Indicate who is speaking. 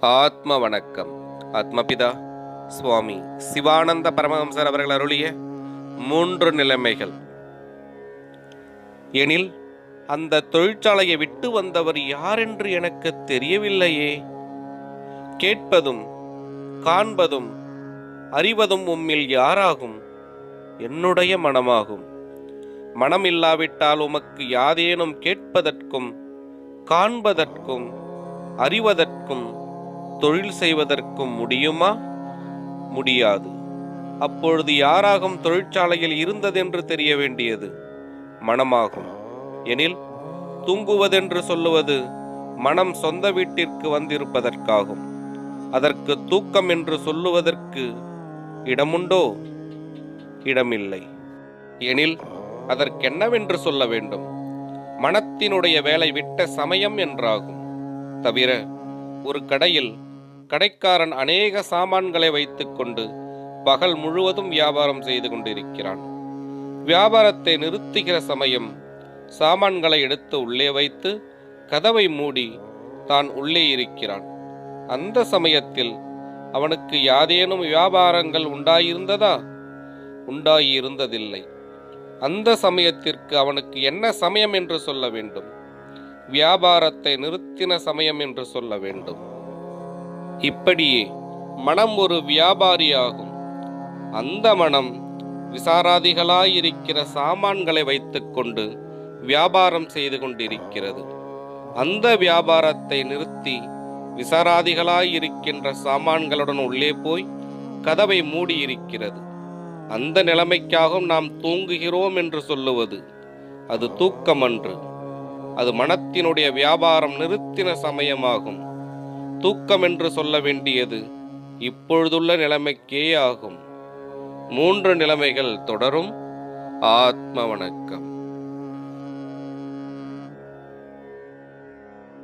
Speaker 1: ஆத்ம வணக்கம் ஆத்மபிதா சுவாமி சிவானந்த பரமஹம்சர் அவர்கள் அருளிய மூன்று நிலைமைகள். எனில் அந்த தொழிற்சாலையை விட்டு வந்தவர் யாரென்று எனக்கு தெரியவில்லையே. கேட்பதும் காண்பதும் அறிவதும் உம்மில் யாராகும்? என்னுடைய மனமாகும். மனம் இல்லாவிட்டால் உமக்கு யாதேனும் கேட்பதற்கும் காண்பதற்கும் அறிவதற்கும் தொழில் செய்வதற்கும் முடியுமா? முடியாது. அப்பொழுது யாராகும் தொழிற்சாலையில் இருந்ததென்று தெரிய வேண்டியது? மனமாகும். எனில் தூங்குவதென்று சொல்லுவது மனம் சொந்த வீட்டிற்கு வந்திருப்பதற்காகும். அதற்கு தூக்கம் என்று சொல்லுவதற்கு இடமுண்டோ? இடமில்லை. எனில் அதற்கென்னவென்று சொல்ல வேண்டும்? மனத்தினுடைய வேலை விட்ட சமயம் என்றாகும். தவிர ஒரு கடையில் கடைக்காரன் அநேக சாமான்களை வைத்துக்கொண்டு பகல் முழுவதும் வியாபாரம் செய்து கொண்டிருக்கிறான். வியாபாரத்தை நிறுத்துகிற சமயம் சாமான்களை எடுத்து உள்ளே வைத்து கதவை மூடி தான் உள்ளே இருக்கிறான். அந்த சமயத்தில் அவனுக்கு யாதேனும் வியாபாரங்கள் உண்டாயிருந்ததா? உண்டாயிருந்ததில்லை. அந்த சமயத்திற்கு அவனுக்கு என்ன சமயம் என்று சொல்ல வேண்டும்? வியாபாரத்தை நிறுத்தின சமயம் என்று சொல்ல வேண்டும். இப்படியே மனம் ஒரு வியாபாரியாகும். அந்த மனம் விசாராதிகளாயிருக்கிற சாமான்களை வைத்துக்கொண்டு வியாபாரம் செய்து கொண்டிருக்கிறது. அந்த வியாபாரத்தை நிறுத்தி விசாராதிகளாயிருக்கின்ற சாமான்களுடன் உள்ளே போய் கதவை மூடியிருக்கிறது. அந்த நிலைமைக்காகவும் நாம் தூங்குகிறோம் என்று சொல்லுவது அது தூக்கமன்று. அது மனத்தினுடைய வியாபாரம் நிறுத்தின சமயமாகும். தூக்கம் என்று சொல்ல வேண்டியது இப்பொழுதுள்ள நிலைமைக்கே ஆகும் மூன்று நிலைமைகள் தொடரும். ஆத்ம வணக்கம்